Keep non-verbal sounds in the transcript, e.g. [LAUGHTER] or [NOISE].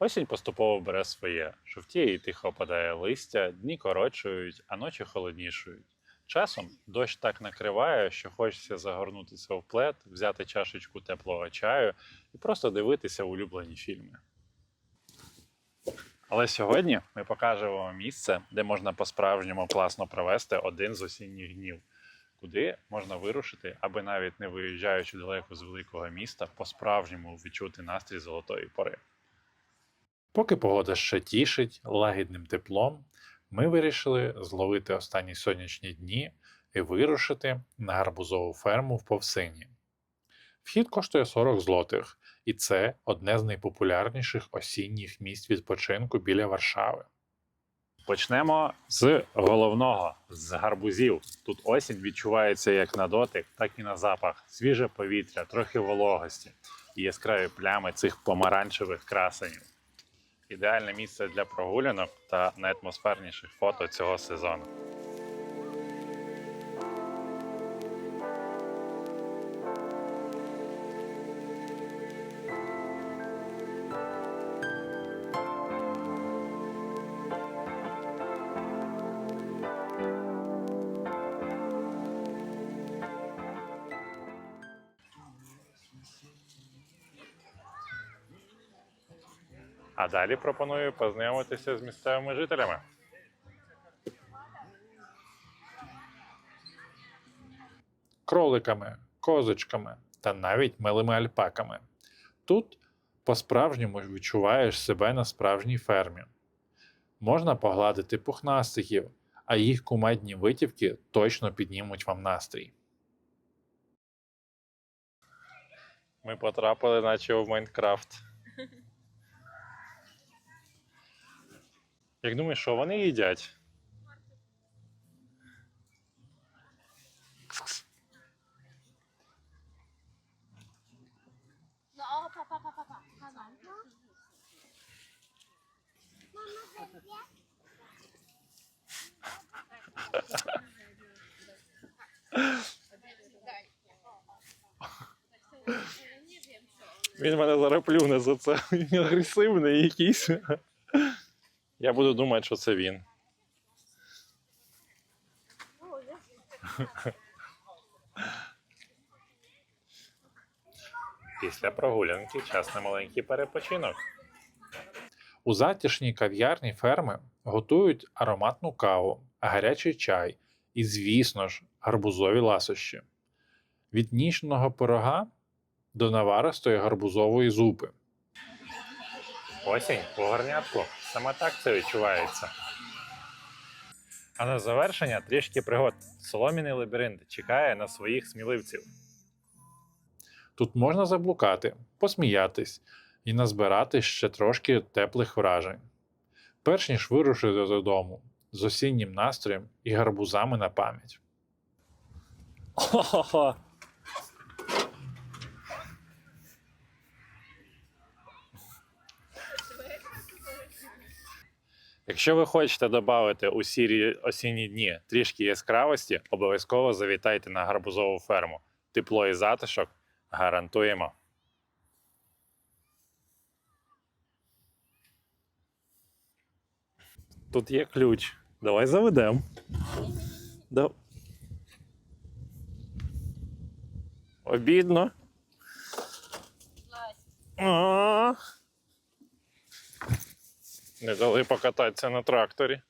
Осінь поступово бере своє. Жовтіє і тихо опадає листя, дні коротшують, а ночі холоднішують. Часом дощ так накриває, що хочеться загорнутися в плед, взяти чашечку теплого чаю і просто дивитися улюблені фільми. Але сьогодні ми покажемо вам місце, де можна по-справжньому класно провести один з осінніх днів, куди можна вирушити, аби навіть не виїжджаючи далеко з великого міста, по-справжньому відчути настрій золотої пори. Поки погода ще тішить лагідним теплом, ми вирішили зловити останні сонячні дні і вирушити на гарбузову ферму в Повсині. Вхід коштує 40 злотих, і це одне з найпопулярніших осінніх місць відпочинку біля Варшави. Почнемо з головного з гарбузів. Тут осінь відчувається як на дотик, так і на запах. Свіже повітря, трохи вологості і яскраві плями цих помаранчевих красенів. Ідеальне місце для прогулянок та найатмосферніших фото цього сезону. А далі пропоную познайомитися з місцевими жителями. Кроликами, козочками та навіть милими альпаками. Тут по-справжньому відчуваєш себе на справжній фермі. Можна погладити пухнастиків, а їх кумедні витівки точно піднімуть вам настрій. Ми потрапили, наче в Майнкрафт. Як думаєш, що вони їдять? On. Він мене зараз плюне за це. Він агресивний якийсь. Я буду думати, що це він. [LAUGHS] Після прогулянки час на маленький перепочинок. У затишній кав'ярні ферми готують ароматну каву, гарячий чай і, звісно ж, гарбузові ласощі. Від ніжного пирога до наваристої гарбузової зупи. Осінь у горнятку. Саме так це відчувається. А на завершення трішки пригод. Соломіний лабіринт чекає на своїх сміливців. Тут можна заблукати, посміятись і назбирати ще трошки теплих вражень. Перш ніж вирушити додому з осіннім настроєм і гарбузами на пам'ять. Якщо ви хочете додати у сірі осінні дні трішки яскравості, обов'язково завітайте на гарбузову ферму. Тепло і затишок гарантуємо. Тут є ключ. Давай заведемо. Обідно. А. Не дали покататися на тракторі.